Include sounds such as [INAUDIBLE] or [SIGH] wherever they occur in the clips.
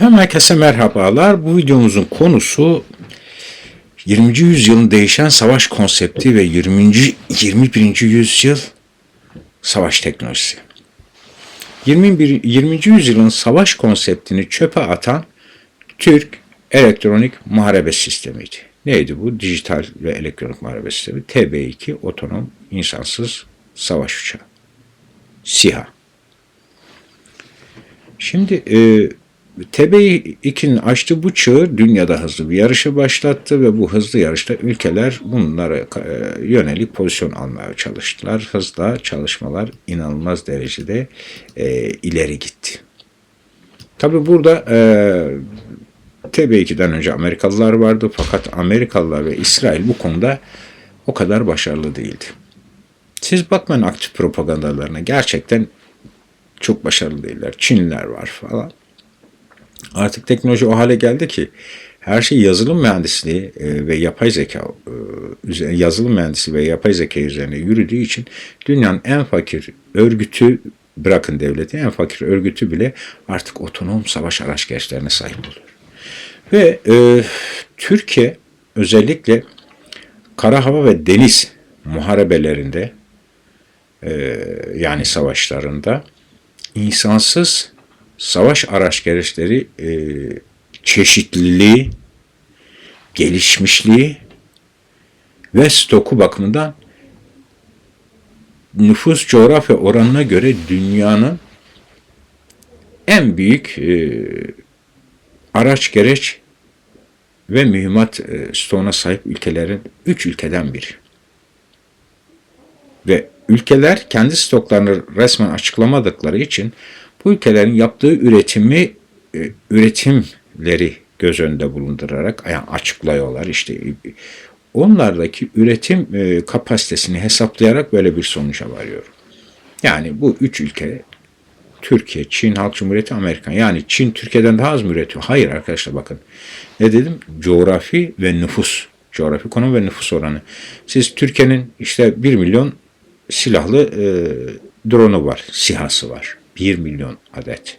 Herkese merhabalar. Bu videomuzun konusu 20. yüzyılın değişen savaş konsepti ve 20. 21. yüzyıl savaş teknolojisi. 21. 20. yüzyılın savaş konseptini çöpe atan Türk elektronik muharebe sistemiydi. Neydi bu? Dijital ve elektronik muharebe sistemi. TB2 otonom insansız savaş uçağı. SİHA. Şimdi e, TB2'nin açtığı bu çığır dünyada hızlı bir yarışı başlattı ve bu hızlı yarışta ülkeler bunlara e, yönelik pozisyon almaya çalıştılar. Hızla çalışmalar inanılmaz derecede e, ileri gitti. Tabi burada e, TB2'den önce Amerikalılar vardı fakat Amerikalılar ve İsrail bu konuda o kadar başarılı değildi. Siz bakmayın aktif propagandalarına gerçekten çok başarılı değiller. Çinliler var falan. Artık teknoloji o hale geldi ki her şey yazılım mühendisliği e, ve yapay zeka e, yazılım mühendisliği ve yapay zeka üzerine yürüdüğü için dünyanın en fakir örgütü bırakın devleti en fakir örgütü bile artık otonom savaş araç gereçlerine sahip oluyor. Ve e, Türkiye özellikle kara hava ve deniz muharebelerinde e, yani savaşlarında insansız savaş araç gereçleri e, çeşitliliği, gelişmişliği ve stoku bakımından nüfus coğrafya oranına göre dünyanın en büyük e, araç gereç ve mühimmat e, stoğuna sahip ülkelerin üç ülkeden biri. Ve ülkeler kendi stoklarını resmen açıklamadıkları için bu ülkelerin yaptığı üretimi e, üretimleri göz önünde bulundurarak yani açıklıyorlar işte onlardaki üretim e, kapasitesini hesaplayarak böyle bir sonuca varıyor. Yani bu üç ülke Türkiye, Çin Halk Cumhuriyeti, Amerika. Yani Çin Türkiye'den daha az mı üretiyor? Hayır arkadaşlar bakın. Ne dedim? Coğrafi ve nüfus. Coğrafi konum ve nüfus oranı. Siz Türkiye'nin işte 1 milyon silahlı e, drone'u var, sihası var. 1 milyon adet.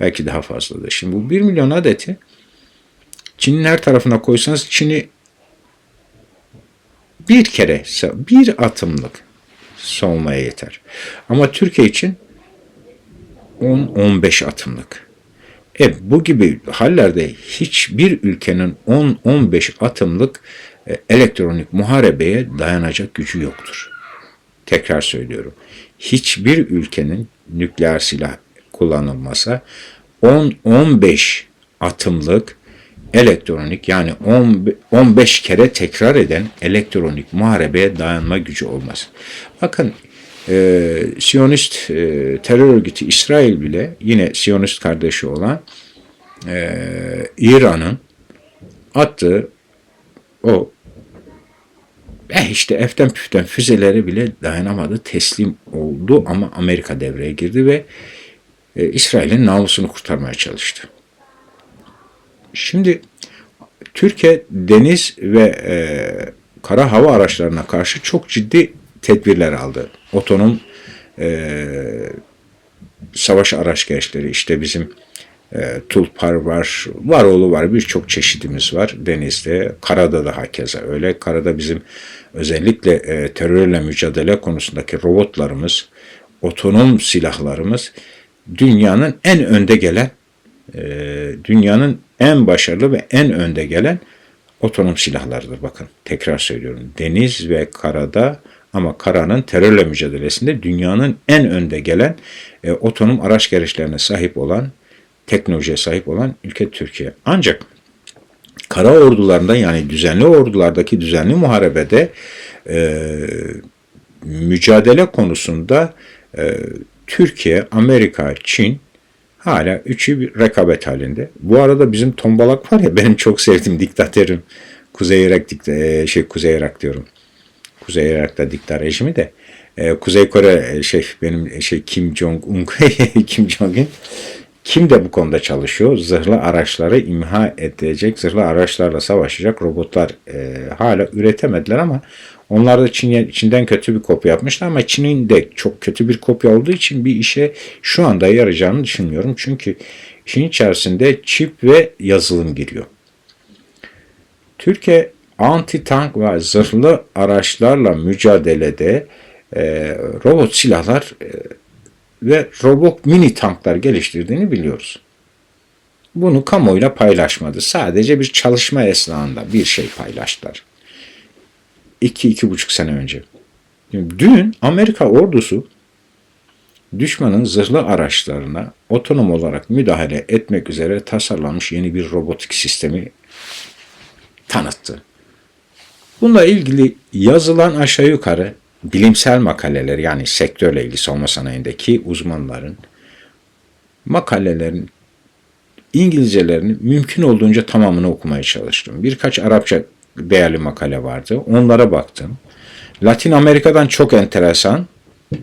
Belki daha fazladır. Şimdi bu 1 milyon adeti Çin'in her tarafına koysanız Çin'i bir kere, bir atımlık soğumaya yeter. Ama Türkiye için 10-15 atımlık. E, bu gibi hallerde hiçbir ülkenin 10-15 atımlık e, elektronik muharebeye dayanacak gücü yoktur. Tekrar söylüyorum. Hiçbir ülkenin nükleer silah kullanılmasa 10-15 atımlık elektronik yani 10, 15 kere tekrar eden elektronik muharebeye dayanma gücü olmaz. Bakın e, Siyonist e, terör örgütü İsrail bile yine Siyonist kardeşi olan e, İran'ın attığı o eh işte eften püften füzeleri bile dayanamadı, teslim oldu ama Amerika devreye girdi ve e, İsrail'in namusunu kurtarmaya çalıştı. Şimdi Türkiye deniz ve e, kara hava araçlarına karşı çok ciddi tedbirler aldı. Otonom e, savaş araç gereçleri işte bizim e, Tulpar var, Varoğlu var, birçok çeşidimiz var denizde. Karada da hakeza öyle. Karada bizim özellikle e, terörle mücadele konusundaki robotlarımız, otonom silahlarımız dünyanın en önde gelen, e, dünyanın en başarılı ve en önde gelen otonom silahlardır. Bakın tekrar söylüyorum. Deniz ve karada ama karanın terörle mücadelesinde dünyanın en önde gelen e, otonom araç gereçlerine sahip olan, teknolojiye sahip olan ülke Türkiye. Ancak kara ordularında yani düzenli ordulardaki düzenli muharebede e, mücadele konusunda e, Türkiye, Amerika, Çin hala üçü bir rekabet halinde. Bu arada bizim tombalak var ya benim çok sevdiğim diktatörüm Kuzey Irak dikta, şey Kuzey Irak diyorum. Kuzey Irak'ta diktat rejimi de e, Kuzey Kore şey benim şey Kim Jong Un [LAUGHS] Kim Jong Un Kim de bu konuda çalışıyor? Zırhlı araçları imha edecek, zırhlı araçlarla savaşacak robotlar e, hala üretemediler ama onlar da Çin, Çin'den kötü bir kopya yapmışlar ama Çin'in de çok kötü bir kopya olduğu için bir işe şu anda yarayacağını düşünmüyorum. Çünkü işin içerisinde çip ve yazılım giriyor. Türkiye anti-tank ve zırhlı araçlarla mücadelede e, robot silahlar e, ve robot mini tanklar geliştirdiğini biliyoruz. Bunu kamuoyuyla paylaşmadı. Sadece bir çalışma esnasında bir şey paylaştılar. 2-2,5 sene önce. Dün Amerika ordusu düşmanın zırhlı araçlarına otonom olarak müdahale etmek üzere tasarlanmış yeni bir robotik sistemi tanıttı. Bununla ilgili yazılan aşağı yukarı bilimsel makaleler yani sektörle ilgili savunma sanayindeki uzmanların makalelerin İngilizcelerini mümkün olduğunca tamamını okumaya çalıştım. Birkaç Arapça değerli makale vardı. Onlara baktım. Latin Amerika'dan çok enteresan,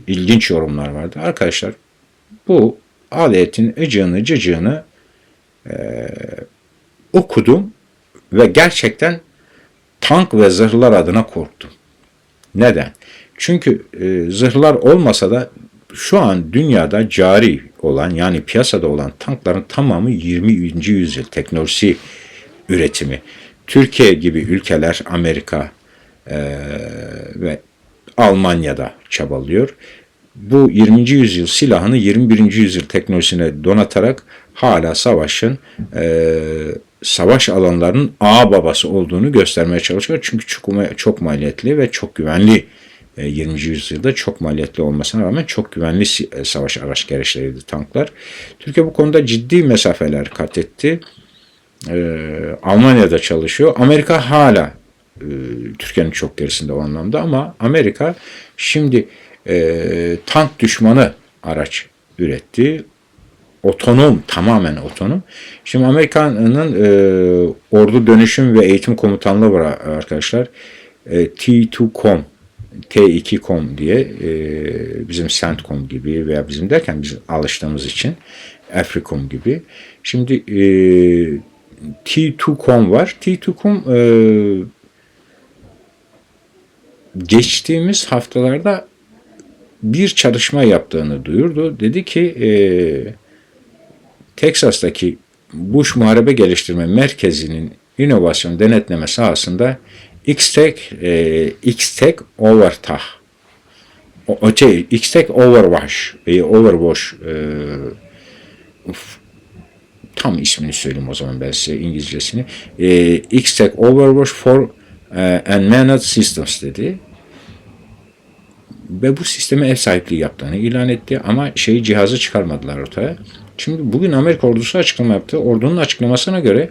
ilginç yorumlar vardı. Arkadaşlar bu aletin ıcığını cıcığını e, okudum ve gerçekten tank ve zırhlar adına korktum. Neden? Çünkü e, zırhlar olmasa da şu an dünyada cari olan yani piyasada olan tankların tamamı 20. yüzyıl teknolojisi üretimi. Türkiye gibi ülkeler Amerika e, ve Almanya'da çabalıyor. Bu 20. yüzyıl silahını 21. yüzyıl teknolojisine donatarak hala savaşın e, savaş alanlarının ağ babası olduğunu göstermeye çalışıyor. Çünkü çok, çok maliyetli ve çok güvenli 20. E, yüzyılda çok maliyetli olmasına rağmen çok güvenli e, savaş araç gereçleriydi tanklar. Türkiye bu konuda ciddi mesafeler kat etti. Ee, Almanya'da çalışıyor. Amerika hala e, Türkiye'nin çok gerisinde o anlamda ama Amerika şimdi e, tank düşmanı araç üretti. Otonom, tamamen otonom. Şimdi Amerika'nın e, ordu dönüşüm ve eğitim komutanlığı var arkadaşlar. E, T2Com T2.com diye e, bizim CENTCOM gibi veya bizim derken biz alıştığımız için Africom gibi. Şimdi e, T2.com var. T2.com e, geçtiğimiz haftalarda bir çalışma yaptığını duyurdu. Dedi ki e, Teksas'taki Bush Muharebe Geliştirme Merkezi'nin inovasyon denetleme sahasında X-Tech, e, X-Tech Overtah. O, şey, X-Tech Overwash, e, Overwash e, tam ismini söyleyeyim o zaman ben size İngilizcesini. E, X-Tech Overwash for e, Unmanned Systems dedi. Ve bu sisteme ev sahipliği yaptığını ilan etti ama şey cihazı çıkarmadılar ortaya. Şimdi bugün Amerika ordusu açıklama yaptı. Ordunun açıklamasına göre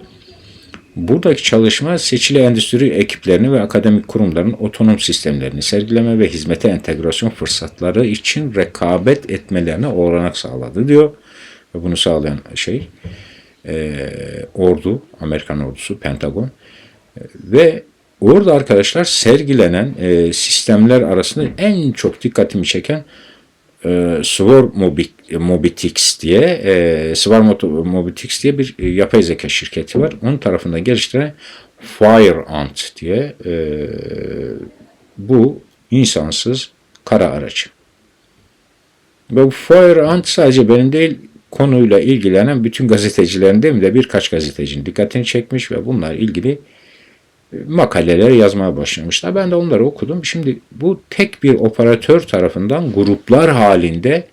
Buradaki çalışma seçili endüstri ekiplerini ve akademik kurumların otonom sistemlerini sergileme ve hizmete entegrasyon fırsatları için rekabet etmelerine olanak sağladı diyor. Ve bunu sağlayan şey e, ordu, Amerikan ordusu, Pentagon. E, ve orada arkadaşlar sergilenen e, sistemler arasında en çok dikkatimi çeken e, Swar Mobitix diye e, Swar Mobitix diye bir e, yapay zeka şirketi var. Onun tarafından geliştiren Fire Ant diye e, bu insansız kara aracı. Ve bu Fire Ant sadece benim değil konuyla ilgilenen bütün gazetecilerin değil mi de birkaç gazetecinin dikkatini çekmiş ve bunlar ilgili makaleler yazmaya başlamışlar. Ben de onları okudum. Şimdi bu tek bir operatör tarafından gruplar halinde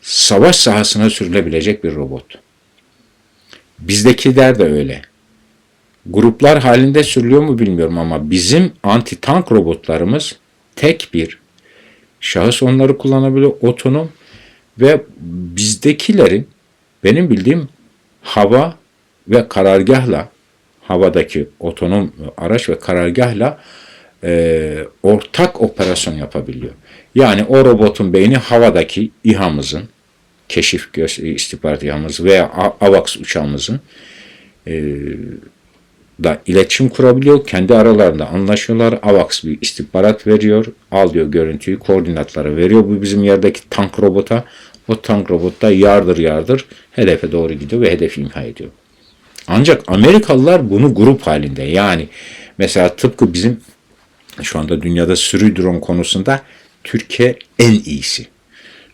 savaş sahasına sürülebilecek bir robot. Bizdekiler de öyle. Gruplar halinde sürülüyor mu bilmiyorum ama bizim anti tank robotlarımız tek bir şahıs onları kullanabiliyor otonom ve bizdekilerin benim bildiğim hava ve karargahla havadaki otonom araç ve karargahla e, ortak operasyon yapabiliyor. Yani o robotun beyni havadaki İHA'mızın, keşif istihbarat İHA'mız veya AVAX uçağımızın e, da iletişim kurabiliyor. Kendi aralarında anlaşıyorlar. AVAX bir istihbarat veriyor. Al diyor görüntüyü, koordinatları veriyor. Bu bizim yerdeki tank robota. O tank robot da yardır yardır hedefe doğru gidiyor ve hedefi imha ediyor. Ancak Amerikalılar bunu grup halinde yani mesela tıpkı bizim şu anda dünyada sürü drone konusunda Türkiye en iyisi.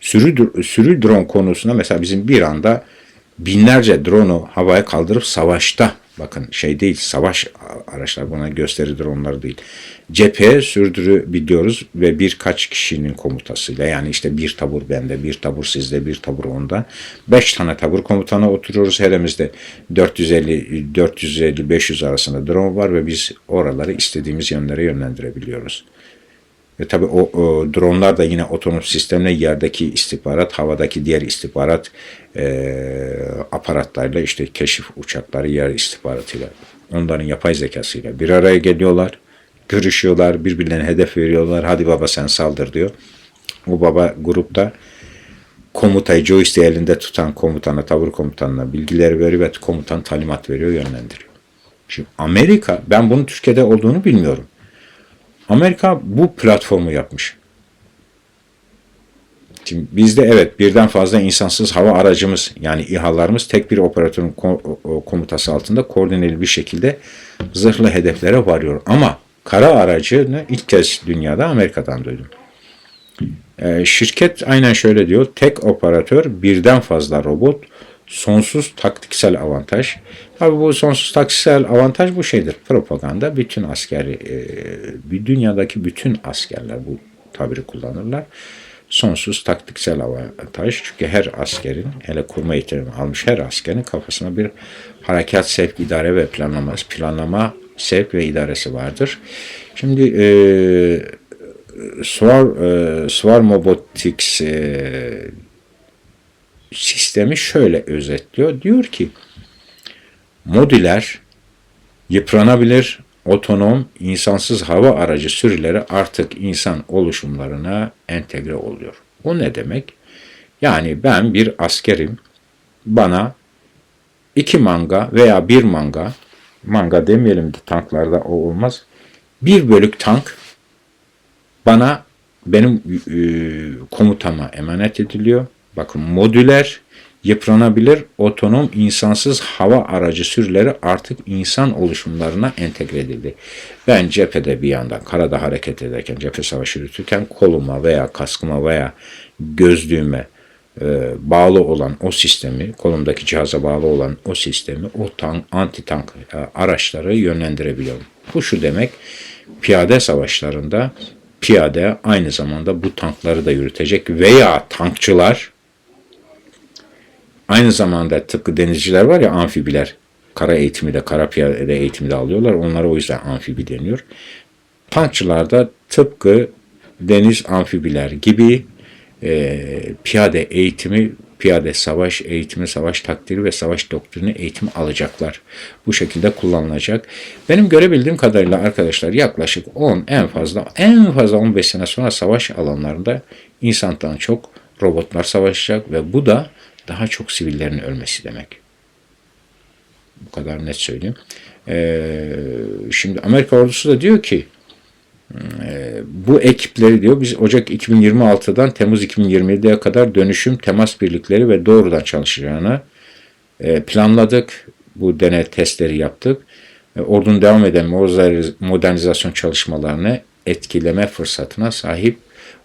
Sürü, sürü drone konusunda mesela bizim bir anda binlerce drone'u havaya kaldırıp savaşta bakın şey değil savaş araçlar buna gösteri dronları değil. Cepheye sürdürebiliyoruz ve birkaç kişinin komutasıyla yani işte bir tabur bende, bir tabur sizde, bir tabur onda. Beş tane tabur komutana oturuyoruz. Herimizde 450 450 500 arasında drone var ve biz oraları istediğimiz yönlere yönlendirebiliyoruz. Ve tabii o, o dronlar da yine otonom sistemle yerdeki istihbarat, havadaki diğer istihbarat e, aparatlarla işte keşif uçakları yer istihbaratıyla onların yapay zekasıyla bir araya geliyorlar. Görüşüyorlar, birbirlerine hedef veriyorlar. Hadi baba sen saldır diyor. O baba grupta komutayı joystick elinde tutan komutana, tavır komutanına bilgileri veriyor ve komutan talimat veriyor, yönlendiriyor. Şimdi Amerika, ben bunun Türkiye'de olduğunu bilmiyorum. Amerika bu platformu yapmış. Şimdi bizde evet birden fazla insansız hava aracımız yani İHA'larımız tek bir operatörün komutası altında koordineli bir şekilde zırhlı hedeflere varıyor. Ama kara aracını ilk kez dünyada Amerika'dan duydum. Ee, şirket aynen şöyle diyor. Tek operatör birden fazla robot sonsuz taktiksel avantaj. Tabii bu sonsuz taktiksel avantaj bu şeydir. Propaganda bütün askeri, e, dünyadaki bütün askerler bu tabiri kullanırlar. Sonsuz taktiksel avantaj. Çünkü her askerin, hele kurma eğitimi almış her askerin kafasına bir harekat sevk, idare ve planlaması, planlama, sevk ve idaresi vardır. Şimdi e, Swarm, e, Swarm Robotics e, sistemi şöyle özetliyor. Diyor ki modüler, yıpranabilir, otonom, insansız hava aracı sürüleri artık insan oluşumlarına entegre oluyor. Bu ne demek? Yani ben bir askerim, bana iki manga veya bir manga, manga demeyelim de tanklarda o olmaz, bir bölük tank bana benim e, komutama emanet ediliyor Bakın modüler, yıpranabilir, otonom, insansız hava aracı sürüleri artık insan oluşumlarına entegre edildi. Ben cephede bir yandan karada hareket ederken, cephe savaşı yürütürken koluma veya kaskıma veya gözlüğüme e, bağlı olan o sistemi, kolumdaki cihaza bağlı olan o sistemi, o tank, anti tank e, araçları yönlendirebiliyorum. Bu şu demek, piyade savaşlarında piyade aynı zamanda bu tankları da yürütecek veya tankçılar Aynı zamanda tıpkı denizciler var ya amfibiler. Kara eğitimi de, kara piyade eğitimi de alıyorlar. Onlara o yüzden amfibi deniyor. Tankçılar da tıpkı deniz amfibiler gibi e, piyade eğitimi, piyade savaş eğitimi, savaş takdiri ve savaş doktrini eğitimi alacaklar. Bu şekilde kullanılacak. Benim görebildiğim kadarıyla arkadaşlar yaklaşık 10 en fazla en fazla 15 sene sonra savaş alanlarında insandan çok robotlar savaşacak ve bu da daha çok sivillerin ölmesi demek. Bu kadar net söyleyeyim. Ee, şimdi Amerika ordusu da diyor ki e, bu ekipleri diyor biz Ocak 2026'dan Temmuz 2027'ye kadar dönüşüm temas birlikleri ve doğrudan çalışacağını e, planladık. Bu deney testleri yaptık. E, ordunun devam eden modernizasyon çalışmalarını etkileme fırsatına sahip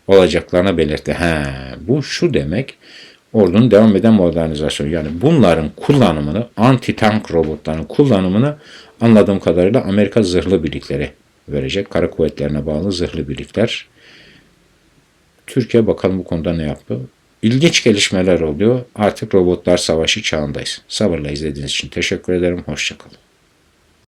olacaklarına belirtti. He, bu şu demek ordunun devam eden modernizasyonu. Yani bunların kullanımını, anti-tank robotların kullanımını anladığım kadarıyla Amerika zırhlı birlikleri verecek. Kara kuvvetlerine bağlı zırhlı birlikler. Türkiye bakalım bu konuda ne yaptı? İlginç gelişmeler oluyor. Artık robotlar savaşı çağındayız. Sabırla izlediğiniz için teşekkür ederim. Hoşçakalın.